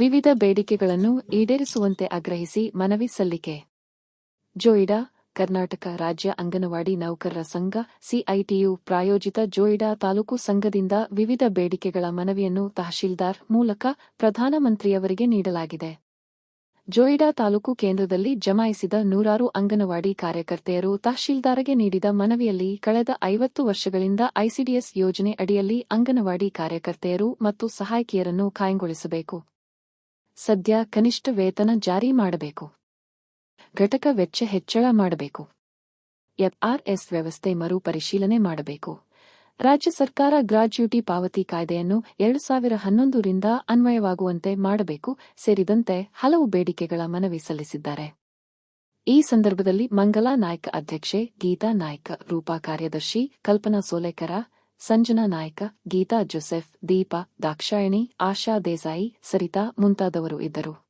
ವಿವಿಧ ಬೇಡಿಕೆಗಳನ್ನು ಈಡೇರಿಸುವಂತೆ ಆಗ್ರಹಿಸಿ ಮನವಿ ಸಲ್ಲಿಕೆ. ಜೋಯಿಡಾ, ಕರ್ನಾಟಕ ರಾಜ್ಯ ಅಂಗನವಾಡಿ ನೌಕರರ ಸಂಘ, ಸಿಐಟಿಯು ಪ್ರಾಯೋಜಿತ ಜೋಯಿಡಾ ತಾಲೂಕು ಸಂಘದಿಂದ ವಿವಿಧ ಬೇಡಿಕೆಗಳ ಮನವಿಯನ್ನು ತಹಶೀಲ್ದಾರ್ ಮೂಲಕ ಪ್ರಧಾನಮಂತ್ರಿಯವರಿಗೆ ನೀಡಲಾಗಿದೆ. ಜೋಯಿಡಾ ತಾಲೂಕು ಕೇಂದ್ರದಲ್ಲಿ ಜಮಾಯಿಸಿದ ನೂರಾರು ಅಂಗನವಾಡಿ ಕಾರ್ಯಕರ್ತೆಯರು ತಹಶೀಲ್ದಾರ್ಗೆ ನೀಡಿದ ಮನವಿಯಲ್ಲಿ ಕಳೆದ ಐವತ್ತು ವರ್ಷಗಳಿಂದ ಐಸಿಡಿಎಸ್ ಯೋಜನೆ ಅಡಿಯಲ್ಲಿ ಅಂಗನವಾಡಿ ಕಾರ್ಯಕರ್ತೆಯರು ಮತ್ತು ಸಹಾಯಕಿಯರನ್ನು ಕಾಯ್ಗೊಳಿಸಬೇಕು ಸದ್ಯ ಕನಿಷ್ಠ ವೇತನ ಜಾರಿ ಮಾಡಬೇಕು. ಘಟಕ ವೆಚ್ಚ ಹೆಚ್ಚಳ ಮಾಡಬೇಕು. ಎಫ್ಆರ್ಎಸ್ ವ್ಯವಸ್ಥೆ ಮರುಪರಿಶೀಲನೆ ಮಾಡಬೇಕು. ರಾಜ್ಯ ಸರ್ಕಾರ ಗ್ರಾಜ್ಯುಟಿ ಪಾವತಿ ಕಾಯ್ದೆಯನ್ನು ಎರಡು ಸಾವಿರ ಹನ್ನೊಂದರಿಂದ ಅನ್ವಯವಾಗುವಂತೆ ಮಾಡಬೇಕು ಸೇರಿದಂತೆ ಹಲವು ಬೇಡಿಕೆಗಳ ಮನವಿ ಸಲ್ಲಿಸಿದ್ದಾರೆ. ಈ ಸಂದರ್ಭದಲ್ಲಿ ಮಂಗಲಾ ನಾಯ್ಕ ಅಧ್ಯಕ್ಷೆ ಗೀತಾ ನಾಯ್ಕ ರೂಪಾ ಕಾರ್ಯದರ್ಶಿ ಕಲ್ಪನಾ ಸೋಲೇಕರ ಸಂಜನಾ ನಾಯ್ಕ ಗೀತಾ ಜೋಸೆಫ್ ದೀಪಾ ದಾಕ್ಷಾಯಣಿ ಆಶಾ ದೇಸಾಯಿ ಸರಿತಾ ಮುಂತಾದವರು ಇದ್ದರು.